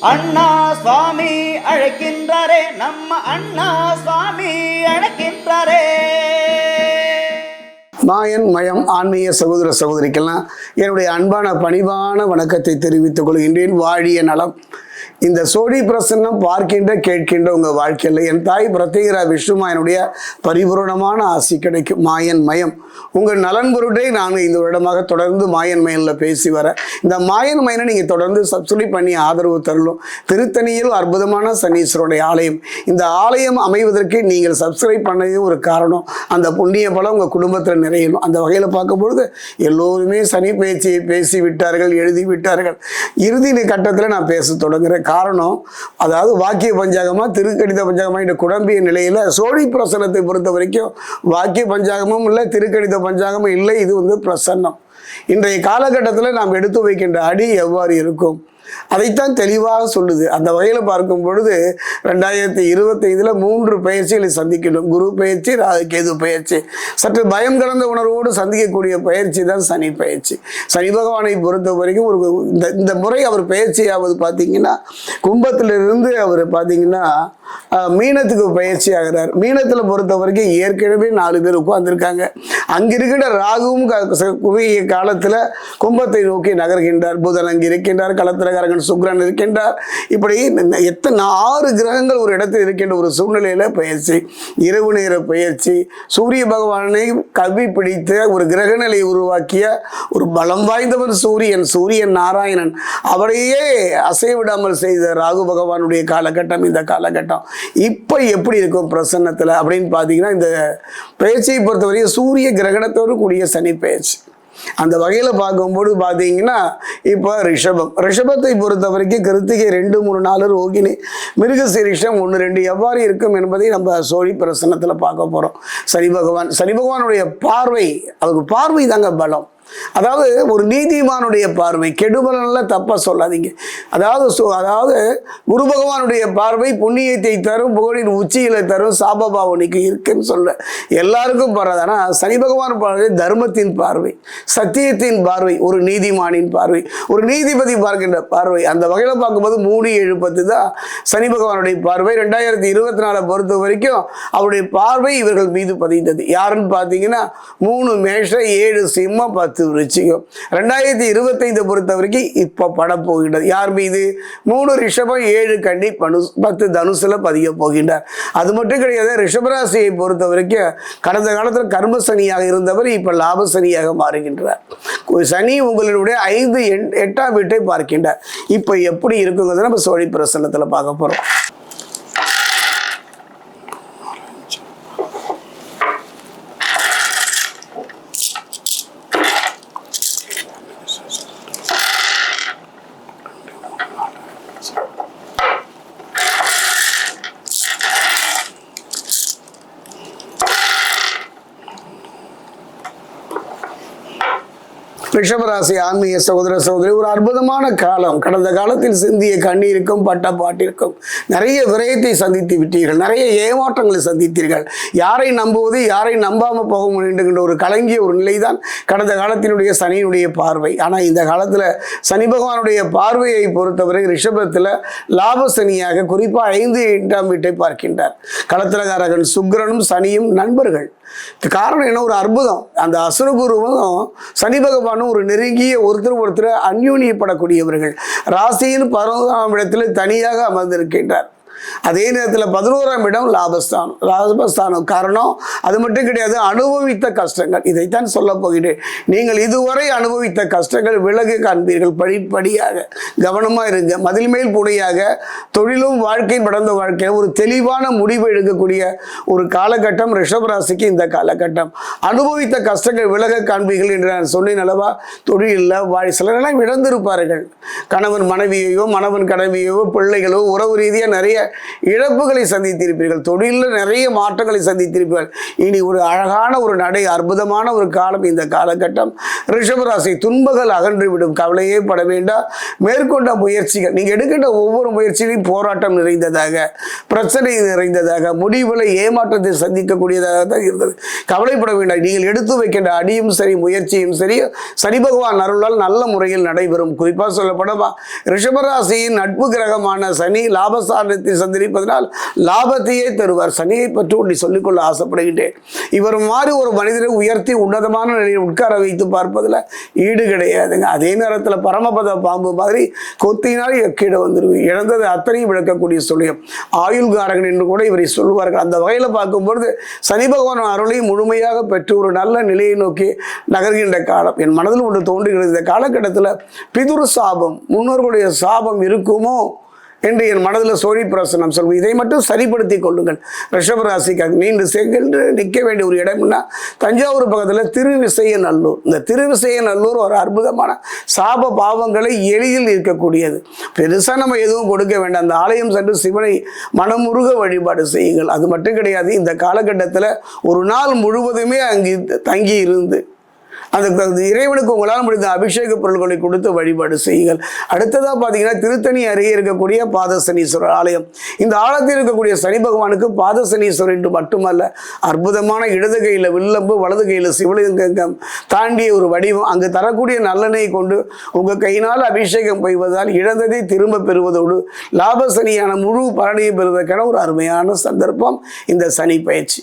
அண்ணா சுவாமி அழைக்கின்றாரே நம்ம அண்ணா சுவாமி அழைக்கின்றாரே. மாயன் மயம் ஆன்மீக சகோதர சகோதரிக்கெல்லாம் என்னுடைய அன்பான பணிவான வணக்கத்தை தெரிவித்துக் கொள்கின்றேன். வாழிய நலம். இந்த சோடி பிரசன்னம் பார்க்கின்ற கேட்கின்ற உங்கள் வாழ்க்கையில் என் தாய் பிரத்யேகரா விஷ்ணுமாயனுடைய பரிபூரணமான ஆசி கிடைக்கும். மாயன் மயம். உங்கள் நலன் பொருட்டை நான் இந்த வருடமாக தொடர்ந்து மாயன் மயனில் பேசி வரேன் இந்த மாயன் மயனை நீங்கள் தொடர்ந்து சப்சிடி பண்ணி ஆதரவு தரலும் திருத்தணியில் அற்புதமான சனீஸ்வருடைய ஆலயம். இந்த ஆலயம் அமைவதற்கு நீங்கள் சப்ஸ்கிரைப் பண்ணதும் ஒரு காரணம். அந்த புண்ணிய பலம் உங்கள் குடும்பத்தில் நிறையணும். அந்த வகையில் பார்க்கும்பொழுது எல்லோருமே சனி பேச்சியை பேசி விட்டார்கள் எழுதி விட்டார்கள் இறுதி கட்டத்தில் நான் பேச தொடங்குறேன் காரணம் அதாவது வாக்கிய பஞ்சாங்கமாக திருக்கடித பஞ்சாங்கமாக இந்த குழம்பிய நிலையில் சோழி பிரசன்னத்தை பொறுத்த வரைக்கும் வாக்கிய பஞ்சாங்கமும் இல்லை திருக்கடித பஞ்சாங்கமும் இல்லை இது வந்து பிரசன்னம். இன்றைய காலகட்டத்தில் நாம் எடுத்து வைக்கின்ற அடி எவ்வாறு இருக்கும்? அதைத்தான் தெளிவாக சொல்லுது. அந்த வகையில் பார்க்கும் பொழுது ரெண்டாயிரத்தி இருபத்தைந்தில் மூன்று பயிற்சிகளை சந்திக்கணும். குரு பயிற்சி கேது பயிற்சி. சற்று பயம் கலந்த உணர்வோடு சந்திக்கக்கூடிய பயிற்சி தான் சனி பயிற்சி. சனி பகவானை பொறுத்த வரைக்கும் ஒரு இந்த இந்த முறை அவர் பயிற்சியாவது பார்த்தீங்கன்னா கும்பத்திலிருந்து அவர் பார்த்தீங்கன்னா மீனத்துக்கு பயிற்சி ஆகிறார் மீனத்தில் பொறுத்த வரைக்கும் ஏற்கனவே நாலு பேர் உட்கார்ந்திருக்காங்க. அங்கிருக்கிற ராகுவும் க- குறுகிய காலத்தில் கும்பத்தை நோக்கி நகர்கின்றார். புதன் அங்கு இருக்கின்றார். களத்திரகாரகன் சுக்ரன் இருக்கின்றார். இப்படி எத்தனை ஆறு கிரகங்கள் ஒரு இடத்தில் இருக்கின்ற ஒரு சூழ்நிலையில் பயிற்சி இரவு நேர பயிற்சி சூரிய பகவானை கவி பிடித்த ஒரு கிரகநிலையை உருவாக்கிய ஒரு பலம் வாய்ந்தவர் சூரியன் சூரியன் நாராயணன். அவரையே அசைவிடாமல் செய்த ராகு பகவானுடைய காலகட்டம் இந்த காலகட்டம். இப்போ எப்படி இருக்கும் பிரசன்னத்தில் அப்படின்னு பார்த்தீங்கன்னா இந்த பயிற்சியை பொறுத்தவரையும் சூரிய கிரகணத்தோடு கூடிய சனி பயிற்சி. அந்த வகையில் பார்க்கும்போது பார்த்தீங்கன்னா இப்போ ரிஷபம். ரிஷபத்தை பொறுத்த வரைக்கும் கிருத்திகை ரெண்டு மூணு நாலு ரோகிணி மிருகசீரிஷம் ஒன்று ரெண்டு எவ்வாறு இருக்கும் என்பதை நம்ம சோழி பிரசன்னத்தில் பார்க்க போகிறோம் சனி பகவான் சனி பகவானுடைய பார்வை அவருக்கு பார்வை தாங்க பலம். அதாவது ஒரு நீதிமானுடைய பார்வை கெடுபலன்ல தப்பாக சொல்லாதீங்க. அதாவது அதாவது குரு பகவானுடைய பார்வை புண்ணியத்தை தரும் புகழின் உச்சியில் தரும் சாபபாவனிக்கு இருக்குன்னு சொல்ல. எல்லாருக்கும் பரவாது ஆனால் சனி பகவான் பார்வை தர்மத்தின் பார்வை சத்தியத்தின் பார்வை ஒரு நீதிமானின் பார்வை ஒரு நீதிபதி பார்க்கின்ற பார்வை. அந்த வகையில் பார்க்கும்போது மூணு ஏழு பத்து தான் சனி பகவானுடைய பார்வை. ரெண்டாயிரத்தி இருபத்தி நாலை பொறுத்த வரைக்கும் அவருடைய பார்வை இவர்கள் மீது பதிந்தது. யாருன்னு பார்த்தீங்கன்னா மூணு மேஷ ஏழு சிம்மம் பத்து விருச்சிகம். ரெண்டாயிரத்தி இருபத்தைந்து பொறுத்த வரைக்கும் இப்போ பட போகின்றது. யார் மீது? மூணு ரிஷபம் ஏழு கண்ணி பனு பத்து தனுசில் பதிய போகின்றார். அது மட்டும் கிடையாது ரிஷபராசியை பொறுத்த வரைக்கும் கடந்த காலத்தில் கர்ம சனியாக இருந்தவர் இப்போ லாப சனியாக மாறுகின்றார். சனி உங்களுடைய ஐந்து எண் எட்டாம் வீட்டை பார்க்கின்றார். இப்போ எப்படி இருக்குங்கிறத நம்ம சோழி பிரசனத்தில் பார்க்க போகிறோம் ரிஷபராசி ஆன்மீக சகோதர சகோதரி ஒரு அற்புதமான காலம். கடந்த காலத்தில் சிந்திய கண்ணீருக்கும் பட்ட பாட்டிற்கும் நிறைய விரயத்தை சந்தித்து விட்டீர்கள். நிறைய ஏமாற்றங்களை சந்தித்தீர்கள். யாரை நம்புவது யாரை நம்பாமல் போக வேண்டுகின்ற ஒரு கலங்கிய ஒரு நிலைதான் கடந்த காலத்தினுடைய சனியினுடைய பார்வை. ஆனால் இந்த காலத்தில் சனி பகவானுடைய பார்வையை பொறுத்தவரை ரிஷபத்தில் லாப சனியாக குறிப்பாக ஐந்து எட்டாம் வீட்டை பார்க்கின்றார். களத்திரகாரகன் சுக்கிரனும் சனியும் நண்பர்கள். இது காரணம் என்ன? ஒரு அற்புதம். அந்த அசுரகுருவும் சனி பகவானும் ஒரு நெருங்கிய ஒருத்தர் ஒருத்தர் அந்யூனியப்படக்கூடியவர்கள். ராசியின் பதினோராம் இடத்தில் தனியாக அமர்ந்திருக்கின்றார். அதே நேரத்தில் பதினோராம் இடம் லாபஸ்தானம். லாபஸ்தானம் காரணம் அது மட்டும் கிடையாது அனுபவித்த கஷ்டங்கள். இதைத்தான் சொல்ல போகிறேன். நீங்கள் இதுவரை அனுபவித்த கஷ்டங்கள் விலகு காண்பீர்கள். படிப்படியாக கவனமாக இருங்க. மதில் மேல் புடையாக தொழிலும் வாழ்க்கையும் நடந்த வாழ்க்கையில் ஒரு தெளிவான முடிவு எடுக்கக்கூடிய ஒரு காலகட்டம் ரிஷபராசிக்கு இந்த காலகட்டம். அனுபவித்த கஷ்டங்கள் விலக காண்பீர்கள் என்று நான் சொன்னேன் அளவா தொழிலில் வாழ் சிலரெல்லாம் இழந்திருப்பார்கள். கணவன் மனைவியையோ மணவன் கணவியையோ பிள்ளைகளோ உறவு ரீதியாக நிறைய இழப்புகளை சந்தித்திருப்பீர்கள். தொழிலில் நிறைய மாற்றங்களை சந்தித்திருப்பீர்கள். இனி ஒரு அழகான ஒரு நடை அற்புதமான ஒரு காலம் இந்த காலகட்டம். ரிஷபராசி துன்பங்கள் அகன்றுவிடும். கவலையே பட வேண்டாம். மேற்கொண்ட முயற்சிகள் நீங்கள் எடுக்கின்ற ஒவ்வொரு முயற்சியிலும் போராட்டம் நிறைந்ததாக பிரச்சனை நிறைந்ததாக முடிவுகளை ஏமாற்றத்தை சந்திக்கக்கூடியதாக தான் இருந்தது. கவலைப்பட வேண்டாம். நீங்கள் எடுத்து வைக்கின்ற அடியும் சரி முயற்சியும் சரி சனி பகவான் அருளால் நல்ல முறையில் நடைபெறும். குறிப்பாக சொல்லப்படமா ரிஷபராசியின் நட்பு கிரகமான சனி லாபஸ்தானத்தை சந்திரிப்பதனால் லாபத்தையே தருவார். சனியை பற்றி ஒன்று சொல்லிக்கொள்ள ஆசைப்படுகின்றேன். இவர் மாதிரி ஒரு மனிதரை உயர்த்தி உன்னதமான நிலையில் உட்கார வைத்து பார்ப்பதில் ஈடு கிடையாதுங்க. அதே நேரத்தில் பரமபத பாம்பு மாதிரி கொத்தினால் கீழே வந்துடுவோம் இழந்தது அத்தனையும் விளக்கக்கூடிய சொல்லியம். ஆயுள்காரகன் என்று கூட இவரை சொல்லுவார்கள். அந்த வகையில் பார்க்கும்பொழுது சனி பகவான் அருளை முழுமையாக பெற்று ஒரு நல்ல நிலையை நோக்கி நகர்கின்ற காலம். என் மனதில் ஒன்று தோன்றுகிறது. இந்த காலகட்டத்தில் பிதுரு சாபம் முன்னோர்களுடைய சாபம் இருக்குமோ? என்று என் மனதில் சோழி பிரசனம் சொல்வோம் இதை மட்டும் சரிப்படுத்தி கொள்ளுங்கள். ரிஷபராசிக்காக நீண்டு சென்று நிற்க வேண்டிய ஒரு இடம்னா தஞ்சாவூர் பக்கத்தில் திருவிசையநல்லூர். இந்த திருவிசையநல்லூர் ஒரு அற்புதமான சாப பாவங்களை எளிதில் இருக்கக்கூடியது பெருசாக நம்ம எதுவும் கொடுக்க வேண்டாம். அந்த ஆலயம் சென்று சிவனை மனமுருக வழிபாடு செய்யுங்கள். அது மட்டும் கிடையாது. இந்த காலகட்டத்தில் ஒரு நாள் முழுவதுமே அங்கு தங்கி இருந்து அந்த இறைவனுக்கு உங்களால் முடிந்த அபிஷேக பொருட்களை கொடுத்து வழிபாடு செய்யுங்கள். அடுத்ததாக பார்த்தீங்கன்னா திருத்தணி அருகே இருக்கக்கூடிய பாதசனீஸ்வரர் ஆலயம். இந்த ஆலயத்தில் இருக்கக்கூடிய சனி பகவானுக்கு பாதசனீஸ்வரர் என்று மட்டுமல்ல அற்புதமான இடது கையில் வில்லம்பு வலது கையில் சிவலிங்கம் தாண்டிய ஒரு வடிவம். அங்கு தரக்கூடிய நல்லெண்ணெயை கொண்டு உங்கள் கையினால் அபிஷேகம் பெய்வதால் இழந்ததை திரும்ப பெறுவதோடு லாப சனியான முழு பலனையும் பெறுவதற்கான ஒரு அருமையான சந்தர்ப்பம் இந்த சனி பயிற்சி.